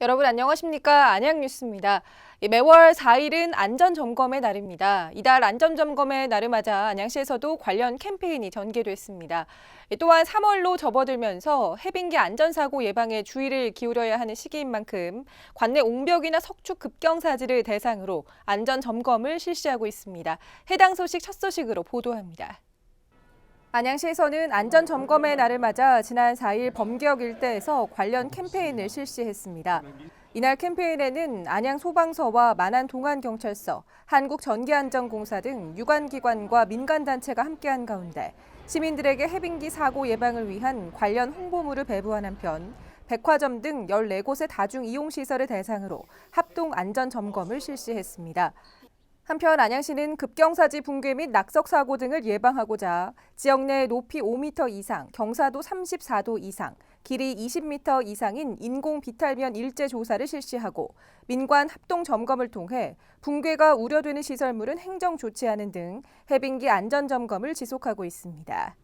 여러분 안녕하십니까? 안양뉴스입니다. 이 매월 4일은 안전점검의 날입니다. 이달 안전점검의 날을 맞아 안양시에서도 관련 캠페인이 전개됐습니다. 이 또한 3월로 접어들면서 해빙기 안전사고 예방에 주의를 기울여야 하는 시기인 만큼 관내 옹벽이나 석축 급경사지를 대상으로 안전점검을 실시하고 있습니다. 해당 소식 첫 소식으로 보도합니다. 안양시에서는 안전점검의 날을 맞아 지난 4일 범기역 일대에서 관련 캠페인을 실시했습니다. 이날 캠페인에는 안양 소방서와 만안 동안경찰서, 한국전기안전공사 등 유관기관과 민간단체가 함께한 가운데 시민들에게 해빙기 사고 예방을 위한 관련 홍보물을 배부한 한편 백화점 등 14곳의 다중 이용시설을 대상으로 합동 안전점검을 실시했습니다. 한편 안양시는 급경사지 붕괴 및 낙석 사고 등을 예방하고자 지역 내 높이 5m 이상, 경사도 34도 이상, 길이 20m 이상인 인공 비탈면 일제 조사를 실시하고 민관 합동 점검을 통해 붕괴가 우려되는 시설물은 행정 조치하는 등 해빙기 안전 점검을 지속하고 있습니다.